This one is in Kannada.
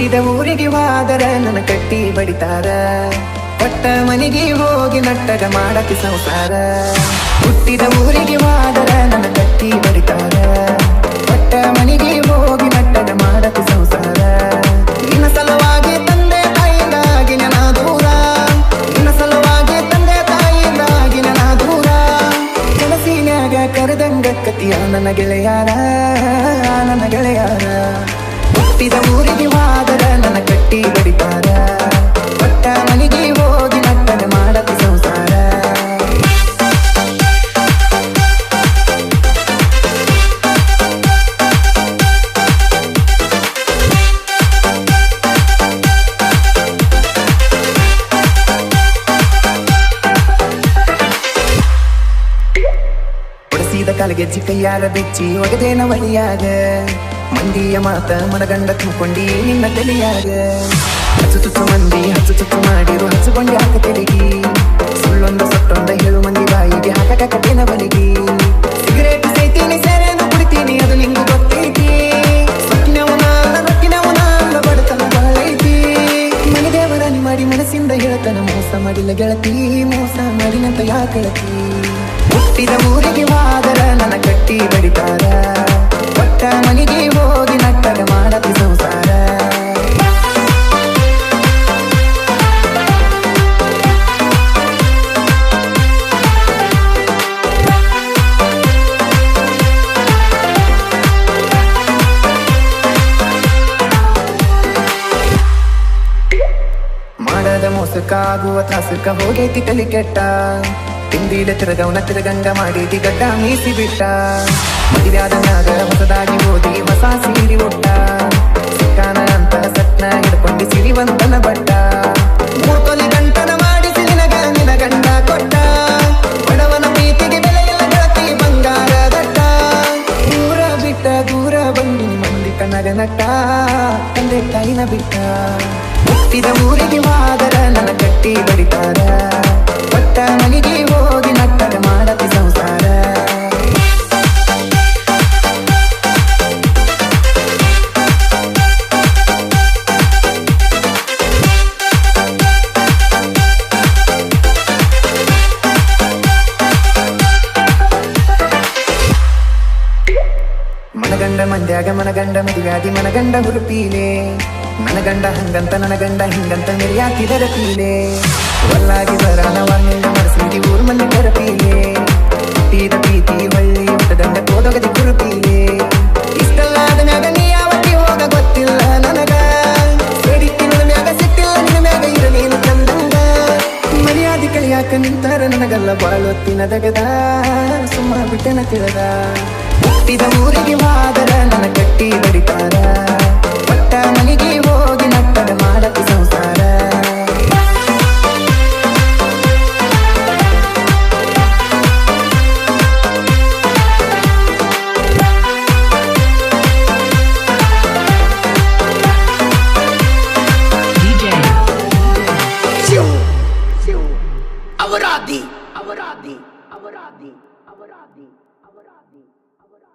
ಹುಟ್ಟಿದ ಊರಿಗೆ ಹೋದರ ನನ್ನ ಕಟ್ಟಿ ಬಡಿತಾರ. ಪಟ್ಟ ಮನೆಗೆ ಹೋಗಿ ನಟ್ಟಗ ಮಾಡಕ್ಕೆ ಸಂಸಾರ. ಹುಟ್ಟಿದ ಊರಿಗೆ ಹೋದರ ನನ್ನ ಕಟ್ಟಿ ಬಡಿತಾರ. ಪಟ್ಟ ಮನೆಗೆ ಹೋಗಿ ನಟ್ಟಗ ಮಾಡಕ್ಕೆ ಸಂಸಾರ. ನಿನ್ನ ಸಲುವಾಗಿ ತಂದೆ ತಾಯಿಂದಾಗಿ ನನ್ನ ದೂರ. ನಿನ್ನ ಸಲುವಾಗಿ ತಂದೆ ತಾಯಿಂದಾಗಿ ನನ್ನ ದೂರ. ಕೆಲಸಿನಾಗ ಕರೆದಂಗ ಕತಿಯ ನನ್ನ ಗೆಳೆಯಾರ ನನ್ನ ಗೆಳೆಯಾರ. ಹುಟ್ಟಿದ ಊರಿಗೆ ಹೊಡೆಸಿದ ಕಾಲಿಗೆ ಚಿಕ್ಕಯ್ಯಾರ ಬೆಚ್ಚಿ ಒಗದೇನ ವಳಿಯಾಗ ಮಂದಿಯ ಮಾತ ಮನಗಂಡ ತುಂಬಿಕೊಂಡಿ ನಿನ್ನ ತಲೆಯಾಗ. ಹಸು ತುತ್ತು ಮಂದಿ ಹಸು ತುತ್ತು ಮಾಡಿರು ಹಸುಗೊಂಡಿ ಹಾಕ ತೆಲಿಗಿ. ಸುಳ್ಳೊಂದು ಸೊಟ್ಟೊಂದ ಹೇಳು ಮಂದಿ ಬಾಯಿಗೆ ಹಾಕಕ ಕಟ್ಟಿನ ಬಲಿಗಿ ಸಿಗರೇಟ್ ಸೈತೀನಿ ಸೇರೇನು ಕುಡಿತೀನಿ, ಅದು ನಿಂಗೂ ಗೊತ್ತೈತಿ. ಮಾಡಿ ಮನಸ್ಸಿಂದ ಹೇಳ್ತಾನ, ಮೋಸ ಮಾಡಿಲ್ಲ ಗೆಳತಿ, ಮೋಸ ಮಾಡಿನಂತ ಯಾಕಳತಿ ಹುಟ್ಟಿದ ಊರಿಗೆ ಹೋದರ ನನ್ನ ಕಟ್ಟಿ ಬಡಿತಾರ. ಪಟ್ಟ ಮನೆಗೆ ಹೋಗಿ ನಟ್ಟಗ ಮಾಡತಿ ಸಂಸಾರ. ಮಾಡದ ಮೋಸಕ್ಕಾಗುವ ತ್ರಾಸಕ್ಕ ಹೋಗೈತಿ ಕಲಿ ಕೆಟ್ಟ ತಿಂದಿಲ ತಿರಗವನ ತಿರಗಂಗ ಮಾಡಿದಿ ಗಡ್ಡ ಮೀಸಿ ಬಿಟ್ಟ ಮದುವ್ಯಾದ ನಾಗರ ಹೊಸದಾಗಿ ಓದಿ ಹೊಸ ಸೀರಿ ಉಟ್ಟ. ಸಿಕ್ಕಾನ ಅಂತ ಸತ್ನ ಹಿಡ್ಕೊಂಡು ಸಿರಿವಂತನ ಬಟ್ಟ. ಮೂರ್ತೊಲಿ ಗಂಟನ ಮಾಡಿಸಿ ನಿನಗ ನಿನ ಗಂಡ ಕೊಟ್ಟ. ಬಡವನ ಪ್ರೀತಿಗೆ ಬೆಲೆಯಲ್ಲ ಗೆಳತಿ ಬಂಗಾರ ದಟ್ಟ. ದೂರ ಬಿಟ್ಟ, ದೂರ ಬಂದು ಮಂದಿ ಕನಗ ನಟ್ಟ. ತಂದೆ ತಾಯಿನ ಬಿಟ್ಟ. ಹುಟ್ಟಿದ ಊರಿಗೆ ಮಾದರ, ನನ್ನ ಕಟ್ಟಿ ಬಡಿತಾರ. ಮನಗಂಡ ಮಂದ್ಯಾಗ ಮನಗಂಡ ಮದುವ್ಯಾದಿ ಮನಗಂಡ ಹುರುಪೀಲೆ. ಮನಗಂಡ ಹಂಗಂತ ನನಗಂಡ ಹಿಂಗಂತ ಮೆರಿಯಾತಿದರ ಪೀಲೆ ಒಲ್ಲಾಗಿ ಬರಾನವಾಗಿಂದ ಮನಸ್ಸಿಗೆ ಊರು ಮಂದಿ ಕರಪೀಲೆ ಹುಟ್ಟಿದ ಪ್ರೀತಿ ಹೊಳ್ಳಿ ಹುಟ್ಟದಂಡ ಕೋದಗದಿ ಕುರುಪೀಲೆ. ಇಷ್ಟಲ್ಲಾದ ಗೊತ್ತಿಲ್ಲ ನೀನು ನಿಂತಾರ ನನಗಲ್ಲ ಬಾಳೊತ್ತಿನ ದಗದ. ಸುಮ್ಮ ಬಿಟ್ಟೆನ ತಿಳದ. ಹುಟ್ಟಿದ ಊರಿಗೆ ವಾದರ ನನ್ನ ಕಟ್ಟಿ ಬಡಿತಾರ. ಒಟ್ಟ ಮನೆಗೆ ಹೋಗಿ ನಟ್ಟದ ಮಾಡತಿ ಸಂಸಾರ. ಅವರಾದಿ ಅವರಾದಿ ಅವರಾದಿ